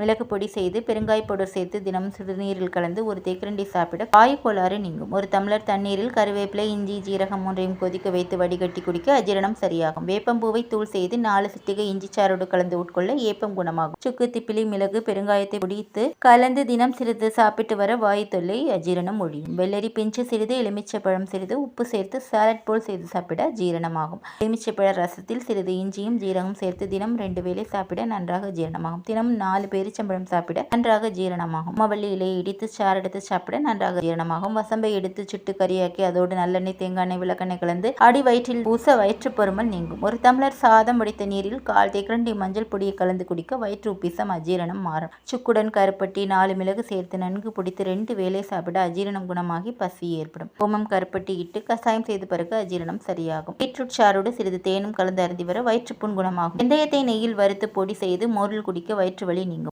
மிளகு பொடி செய்து பெருங்காய பவுடர் சேர்த்து தினமும் சுடுநீரில் கலந்து ஒரு தேக்கரண்டி சாப்பிட காய் கோளாறு நீங்கும். ஒரு டம்ளர் தண்ணீரில் கருவேப்பிலை இஞ்சி ஜீரகம் மூன்றையும் கொதிக்க வைத்து வடிகட்டி குடிக்க அஜீரணம் சரியாகும். வேப்பம்பூவை தூள் செய்து நாலு சிட்டிகை இஞ்சி சாரோடு கலந்து உட்கொள்ள ஏப்பம் குணமாகும். சுக்கு திப்பிலி மிளகு பெருங்காயத்தை பிடித்து கலந்து தினம் சிறிது சாப்பிட்டு வர வாய் தொல்லை அஜீரணம் ஒழியும். வெள்ளரி பிஞ்சு சிறிது எலுமிச்சைப்பழம் சிறிது உப்பு சேர்த்து சாலட் போல் செய்து சாப்பிட ஜீரணமாகும் எலுமிச்சைப்பழ ரசத்தில் சிறிது இஞ்சியும் ஜீரகம் சேர்த்து தினம் ரெண்டு வேளை சாப்பிட நன்றாக ஜீரணமாகும் தினம் நாலு பேர் பேரிச்சம்பழம் சாப்பிட நன்றாக ஜீரணமாகும். மவள்ளி இலையை இடித்து சாறு எடுத்து சாப்பிட நன்றாக ஜீரணமாகும். வசம்பை எடுத்து சுட்டு கறியாக்கி அதோடு நல்லெண்ணெய் தேங்காய் எண்ணெய் விளக்கெண்ணெய் கலந்து அடி வயிற்றில் பூச வயிற்று பொறுமல் நீங்கும். ஒரு டம்ளர் சாதம் வடித்த நீரில் கால் தேக்கரண்டி மஞ்சள் பொடியை கலந்து குடிக்க வயிற்று உப்பிசம் அஜீரணம் மாறும். சுக்குடன் கருப்பட்டி நாலு மிளகு சேர்த்து நன்கு பிடித்து ரெண்டு வேலை சாப்பிட அஜீரணம் குணமாகி பசி ஏற்படும். ஓமம் கருப்பட்டி இட்டு கசாயம் செய்து பிறகு அஜீரணம் சரியாகும். பீட்ரூட் சாரோடு சிறிது தேனும் கலந்து அருந்தி வர வயிற்றுப்புண் குணமாகும். வெந்தயத்தை நெய்யில் வறுத்து பொடி செய்து மோரில் குடிக்க வயிற்று வலி நீங்கும்.